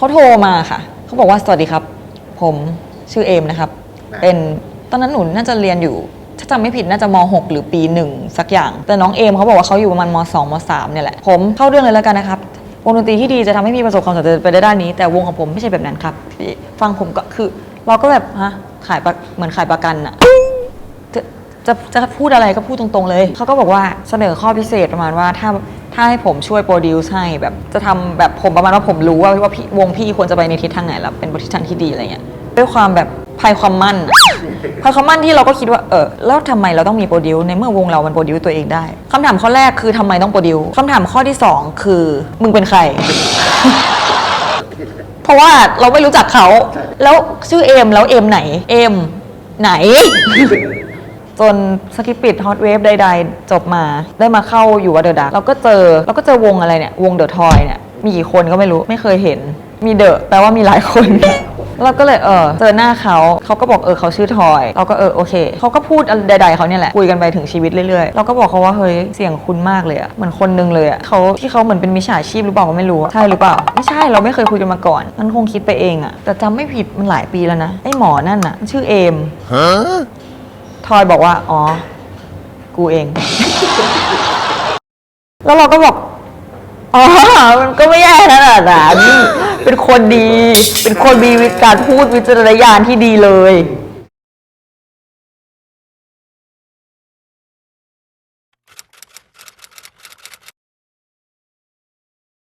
เขาโทรมาค่ะ เขาบอกว่าสวัสดีครับ ผมชื่อเอมนะครับ เป็นตอนนั้นหนูน่าจะเรียนอยู่ ถ้าจำไม่ผิดน่าจะม .6 หรือปีหนึ่งสักอย่าง แต่น้องเอมเขาบอกว่าเขาอยู่ประมาณม 2 ม 3 เนี่ยแหละ ผมเข้าเรื่องเลยแล้วกันนะครับวงดนตรีที่ดีจะทำให้พี่ประสบความสำเร็จไปได้ด้านนี้ แต่วงของผมไม่ใช่แบบนั้นครับพี่ฟังผมก็คือ เราก็แบบฮะขายประเหมือนขายประกันอะจะจะจะพูดอะไรก็พูดตรงๆเลย เขาก็บอกว่าเสนอข้อพิเศษประมาณว่าถ้า ถ้าให้ผมช่วยโปรดิวซ์ให้แบบจะทำแบบผมประมาณว่าผมรู้ว่าว่าพี่วงพี่ควรจะไปในทิศทางไหนแล้วเป็นทิศทางที่ดีอะไรเงี้ยด้วยความแบบภายความมั่นอะภายความมั่นที่เราก็คิดว่าเออแล้วทำไมเราต้องมีโปรดิวซ์ในเมื่อวงเรามันโปรดิวซ์ตัวเองได้คำถามข้อแรกคือทำไมต้องโปรดิวซ์คำถามข้อที่สองคือมึงเป็นใคร เพราะว่าเราไม่รู้จักเขา แล้วชื่อเอมแล้วเอมไหน เอมไหน จนสกิปิดฮอตเวฟใด ๆ จบมาได้มาเข้าอยู่วัดเดอะดักเราก็เจอเราก็เจอวงอะไรเนี่ยวงเดอะทอยเนี่ยมีกี่คนก็ไม่รู้ไม่เคยเห็น มีเดอะแปลว่ามีหลายคน เราก็เลยเออเจอหน้าเขาเขาก็บอกเออเขาชื่อทอยเราก็เออโอเคเขาก็พูดอะไรใดๆเขาเนี่ยแหละคุยกันไปถึงชีวิตเรื่อยๆเราก็บอกเขาว่าเฮ้ยเสียงคุณมากเลยอะเหมือนคนนึงเลยอะเขาที่เขาเหมือนเป็นมิจฉาชีพหรือเปล่าก็ไม่รู้อะใช่หรือเปล่าไม่ใช่เราไม่เคยคุยกันมาก่อน มันคงคิดไปเองอะแต่จำไม่ผิดมันหลายปีแล้วนะไอหมอนั่นอะชื่อเอม ทอยบอกว่า อ๋อ กูเอง แล้วเราก็บอก อ๋อ มันก็ไม่แย่ขนาดนั้นเป็นคนดี เป็นคนมีการพูดวิจารณญาณที่ดีเลย